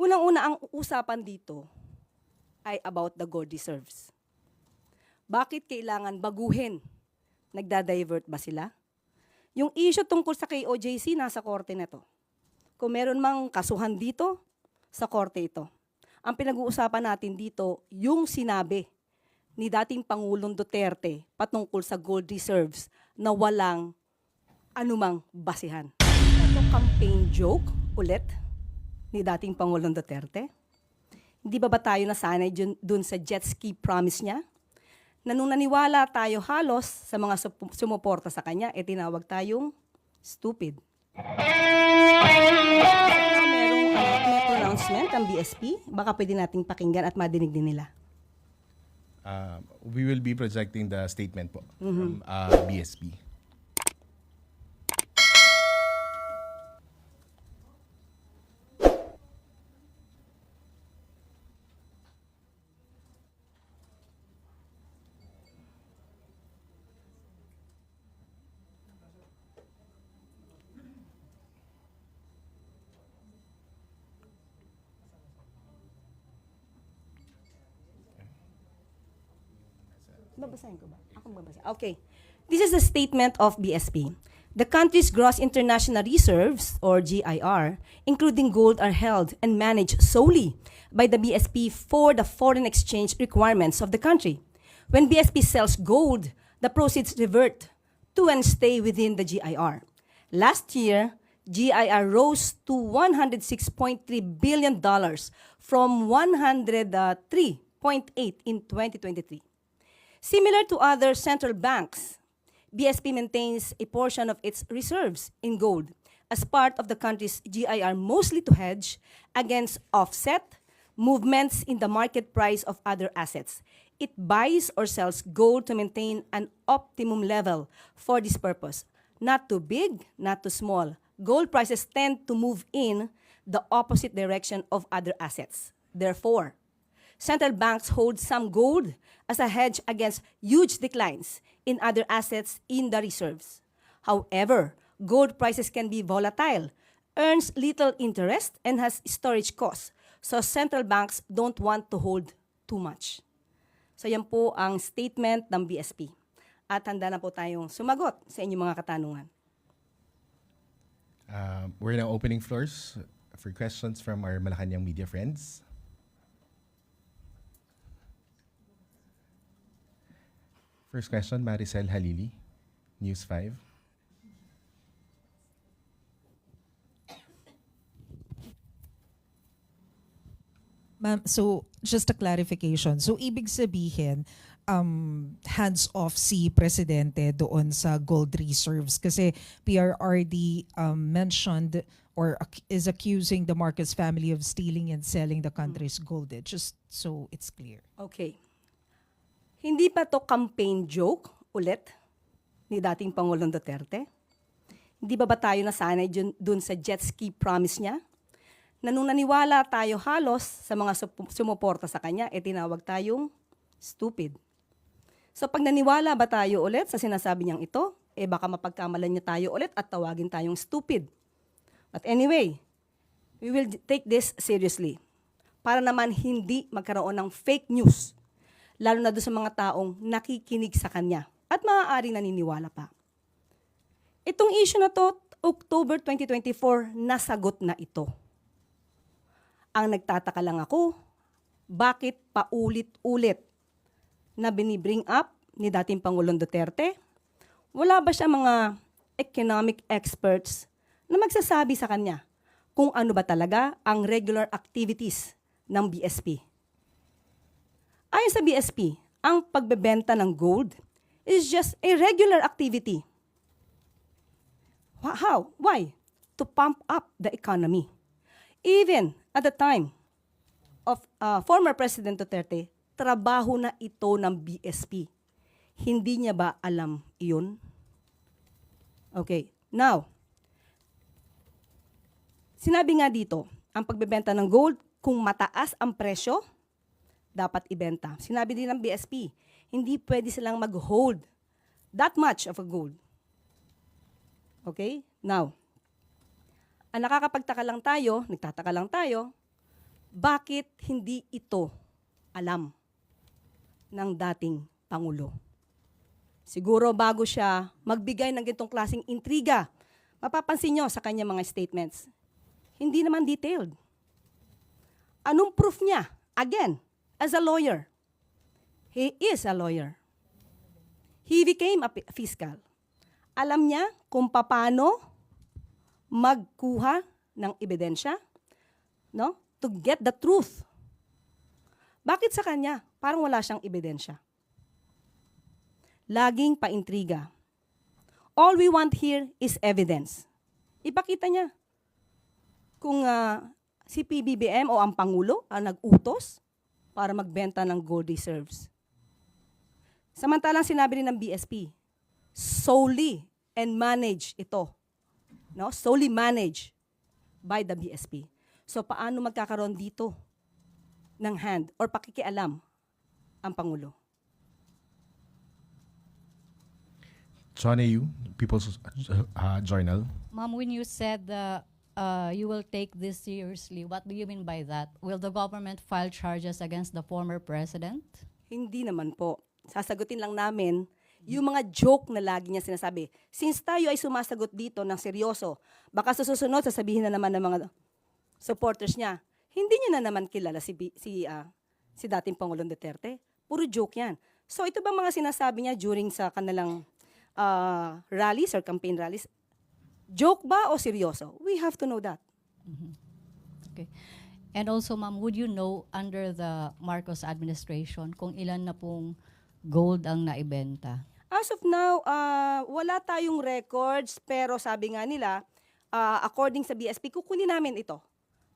Unang-una ang usapan dito ay about the gold reserves. Bakit kailangan baguhin? Nagda-divert ba sila? Yung issue tungkol sa KOJC, nasa korte na to. Kung meron mang kasuhan dito, sa korte ito. Ang pinag-uusapan natin dito, yung sinabi ni dating Pangulong Duterte patungkol sa gold reserves na walang anumang basihan. Ito campaign joke ulit ni dating Pangulong Duterte. Hindi ba ba tayo nasanay dun, sa jet ski promise niya? Na nung naniwala tayo halos sa mga sumuporta sa kanya, e tinawag tayong stupid. Ah, merong ah, may pronouncement ang BSP. Baka pwede nating pakinggan at madinig din nila. Uh, we will be projecting the statement po from uh, BSP. Babasahin ko ba? Ako. Okay. This is a statement of BSP. The country's gross international reserves, or GIR, including gold, are held and managed solely by the BSP for the foreign exchange requirements of the country. When BSP sells gold, the proceeds revert to and stay within the GIR. Last year, GIR rose to $106.3 billion from $103.8 in 2023. Similar to other central banks, BSP maintains a portion of its reserves in gold as part of the country's GIR, mostly to hedge against offset movements in the market price of other assets. It buys or sells gold to maintain an optimum level for this purpose. Not too big, not too small. Gold prices tend to move in the opposite direction of other assets. Therefore, central banks hold some gold as a hedge against huge declines in other assets in the reserves. However, gold prices can be volatile, earns little interest, and has storage costs. So central banks don't want to hold too much. So yan po ang statement ng BSP. At handa na po tayong sumagot sa inyong mga katanungan. Uh, we're now opening floors for questions from our Malacanang media friends. First question, Maricel Halili, News 5. Ma'am, so just a clarification. So ibig sabihin, um, hands off si Presidente doon sa gold reserves kasi PRRD um, mentioned or ac- is accusing the Marcos family of stealing and selling the country's gold. Just so it's clear. Okay. Hindi pa to campaign joke ulit ni dating Pangulong Duterte? Hindi ba ba tayo nasanay dun, sa jet ski promise niya? Na nung naniwala tayo halos sa mga sumuporta sa kanya, e tinawag tayong stupid. So pag naniwala ba tayo ulit sa sinasabi niyang ito, eh baka mapagkamalan niya tayo ulit at tawagin tayong stupid. But anyway, we will take this seriously para naman hindi magkaroon ng fake news, lalo na doon sa mga taong nakikinig sa kanya at maaaring naniniwala pa. Itong issue na to, October 2024, nasagot na ito. Ang nagtataka lang ako, bakit paulit-ulit na binibring up ni dating Pangulong Duterte? Wala ba siya mga economic experts na magsasabi sa kanya kung ano ba talaga ang regular activities ng BSP? Ayon sa BSP, ang pagbebenta ng gold is just a regular activity. How? Why? To pump up the economy. Even at the time of uh, former President Duterte, trabaho na ito ng BSP. Hindi niya ba alam iyon? Okay. Now, sinabi nga dito, ang pagbebenta ng gold, kung mataas ang presyo, dapat ibenta. Sinabi din ng BSP, hindi pwede silang mag-hold that much of a gold. Okay? Now, ang nakakapagtaka lang tayo, nagtataka lang tayo, bakit hindi ito alam ng dating Pangulo? Siguro bago siya magbigay ng ganitong klaseng intriga, mapapansin nyo sa kanya mga statements, hindi naman detailed. Anong proof niya? Again, as a lawyer. He is a lawyer. He became a fiscal. Alam niya kung paano magkuha ng ebidensya, no? To get the truth. Bakit sa kanya? Parang wala siyang ebidensya. Laging paintriga. All we want here is evidence. Ipakita niya kung ah, si PBBM o ang Pangulo ang nag-utos para magbenta ng gold reserves. Samantalang sinabi rin ng BSP, solely and manage ito. No? Solely managed by the BSP. So paano magkakaroon dito ng hand or pakikialam ang Pangulo? John A.U., People's uh, Journal. Ma'am, when you said uh, uh, you will take this seriously, what do you mean by that? Will the government file charges against the former president? Hindi naman po. Sasagutin lang namin yung mga joke na lagi niya sinasabi. Since tayo ay sumasagot dito ng seryoso, baka sa susunod sasabihin na naman ng mga supporters niya, hindi niya na naman kilala si, si, ah, si dating Pangulong Duterte. Puro joke yan. So ito ba mga sinasabi niya during sa kanilang ah, rallies or campaign rallies? Joke ba o seryoso? We have to know that. Okay. And also, ma'am, would you know under the Marcos administration kung ilan na pong gold ang naibenta? As of now, ah, wala tayong records pero sabi nga nila, ah, according sa BSP, kukunin namin ito.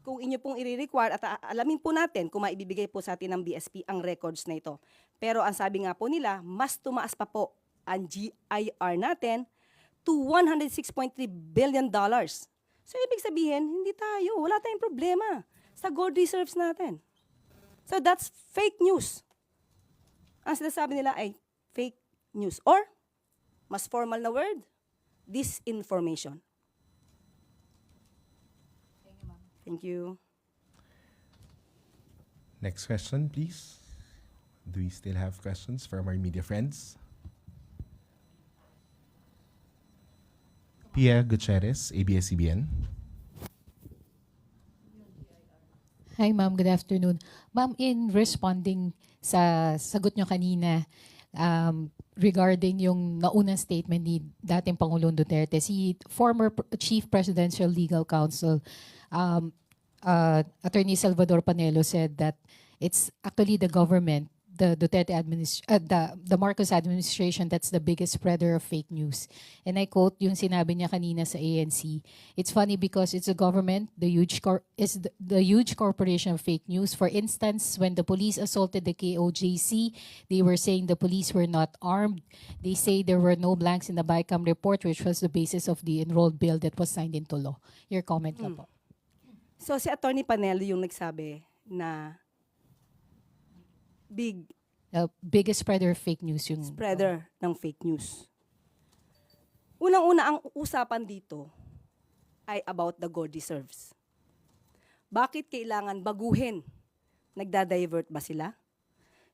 Kung inyo pong i-require at alamin po natin kung maibibigay po sa atin ng BSP ang records na ito. Pero ang sabi nga po nila, mas tumaas pa po ang GIR natin to 106.3 billion dollars. So ibig sabihin, hindi tayo, wala tayong problema sa gold reserves natin. So that's fake news ang sinasabi nila ay fake news or mas formal na word, disinformation. Thank you. Next question, please. Do we still have questions from our media friends? Pia Gutierrez, ABS-CBN. Hi ma'am, good afternoon. Ma'am, in responding sa sagot nyo kanina um, regarding yung naunang statement ni dating Pangulong Duterte, si former Chief Presidential Legal Counsel, um, uh, Attorney Salvador Panelo said that it's actually the government, the Duterte administration, uh, the, the Marcos administration that's the biggest spreader of fake news. And I quote yung sinabi niya kanina sa ANC, it's funny because it's the government, the huge cor- is the, the huge corporation of fake news. For instance, when the police assaulted the KOJC, they were saying the police were not armed. They say there were no blanks in the BICAM report, which was the basis of the enrolled bill that was signed into law. Your comment na po. So si Attorney Panelo yung nagsabi na big The biggest spreader of fake news yung spreader ng fake news. Unang-una ang usapan dito ay about the gold reserves. Bakit kailangan baguhin? Nagda-divert ba sila?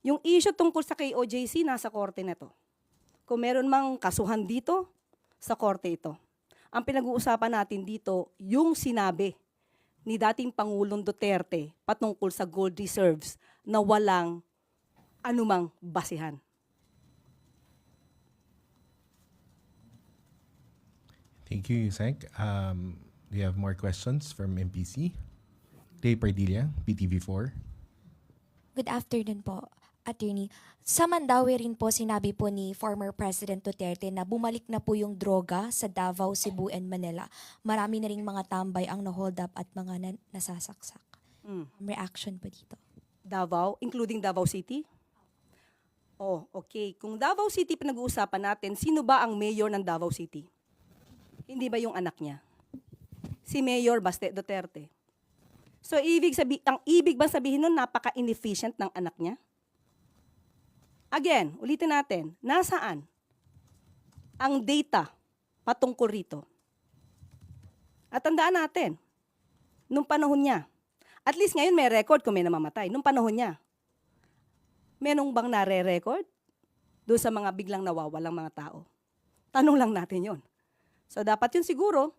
Yung issue tungkol sa KOJC, nasa korte na to. Kung meron mang kasuhan dito, sa korte ito. Ang pinag-uusapan natin dito, yung sinabi ni dating Pangulong Duterte patungkol sa gold reserves na walang anumang basihan. Thank you, Yusek. Um, we have more questions from MPC. Ray Pardilla, PTV4. Good afternoon po, attorney. Sa Mandawi rin po sinabi po ni former President Duterte na bumalik na po yung droga sa Davao, Cebu, and Manila. Marami na ring mga tambay ang na-hold up at mga na- nasasaksak. Mm. Reaction po dito. Davao, including Davao City? Oh, okay. Kung Davao City pinag-uusapan natin, sino ba ang mayor ng Davao City? Hindi ba yung anak niya? Si Mayor Baste Duterte. So, ibig sabi, ang ibig bang sabihin nun, napaka-inefficient ng anak niya? Again, ulitin natin, nasaan ang data patungkol rito? At tandaan natin, nung panahon niya, At least ngayon may record kung may namamatay. Nung panahon niya, menong bang nare-record doon sa mga biglang nawawalang mga tao? Tanong lang natin yon. So dapat yun siguro,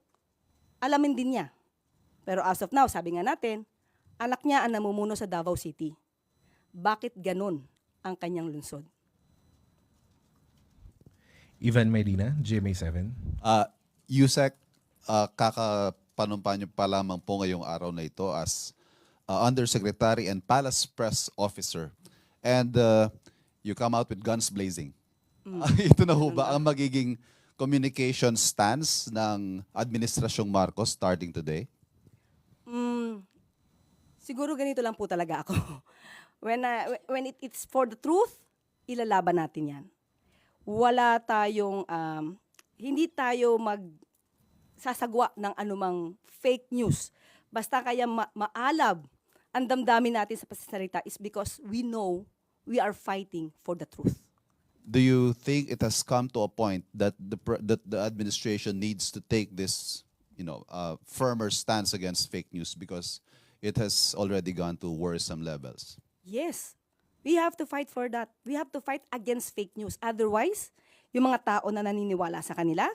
alamin din niya. Pero as of now, sabi nga natin, anak niya ang namumuno sa Davao City. Bakit ganun ang kanyang lungsod? Ivan Medina, GMA7. Uh, USEC, uh, kakapanumpa niyo pa lamang po ngayong araw na ito as uh, Undersecretary and Palace Press Officer. And uh, you come out with guns blazing. Ah, ito na ho ba ang magiging communication stance ng Administrasyong Marcos starting today? Mm, siguro ganito lang po talaga ako. when I- when it, it's for the truth, ilalaban natin 'yan. Wala tayong um, hindi tayo mag sasagwa ng anumang fake news. Basta kaya ma- maalab ang damdamin natin sa pasasalita is because we know we are fighting for the truth. Do you think it has come to a point that the that the administration needs to take this, you know, uh, firmer stance against fake news because it has already gone to worrisome levels? Yes. We have to fight for that. We have to fight against fake news. Otherwise, yung mga tao na naniniwala sa kanila,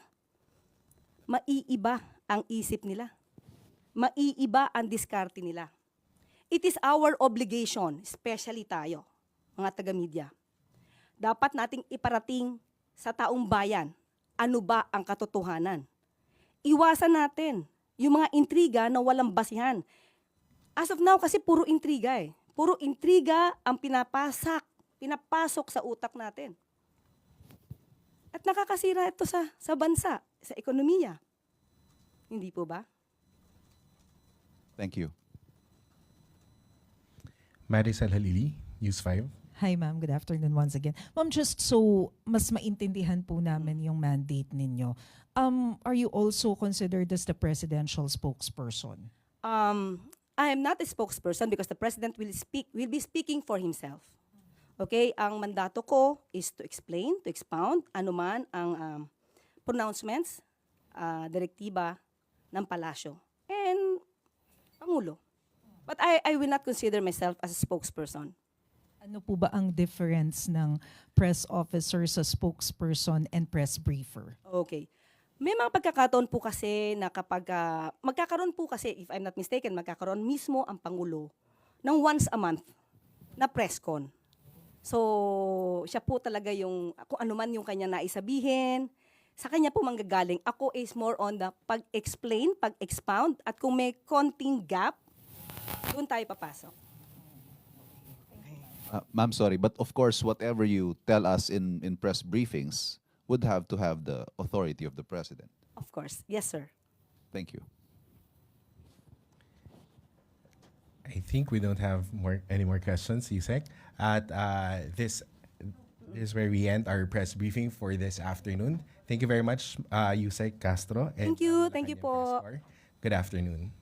maiiba ang isip nila. Maiiba ang diskarte nila. It is our obligation, especially tayo, mga taga-media. Dapat nating iparating sa taong bayan ano ba ang katotohanan. Iwasan natin yung mga intriga na walang basihan. As of now, kasi puro intriga eh. Puro intriga ang pinapasak, pinapasok sa utak natin. At nakakasira ito sa, sa bansa, sa ekonomiya. Hindi po ba? Thank you. Marisol Halili, News 5. Hi ma'am, good afternoon once again. Ma'am, just so mas maintindihan po namin yung mandate ninyo, um, are you also considered as the presidential spokesperson? Um, I am not a spokesperson because the president will speak will be speaking for himself. Okay, ang mandato ko is to explain, to expound anuman ang um, pronouncements, uh, direktiba ng palasyo and pangulo. But I I will not consider myself as a spokesperson. Ano po ba ang difference ng press officer sa spokesperson and press briefer? Okay. May mga pagkakataon po kasi na kapag ah, magkakaroon po kasi, if I'm not mistaken, magkakaroon mismo ang Pangulo ng once a month na press con. So, siya po talaga yung, kung ano man yung kanya naisabihin, sa kanya po manggagaling. Ako is more on the pag-explain, pag-expound, at kung may konting gap, doon tayo papasok. Uh, ma'am, sorry, but of course, whatever you tell us in, in press briefings would have to have the authority of the president. Of course. Yes, sir. Thank you. I think we don't have more any more questions, Yusek. At uh, this, this is where we end our press briefing for this afternoon. Thank you very much, uh, Yusek Castro. and, Thank you. Thank you Malacanang Press po. Corps. Good afternoon.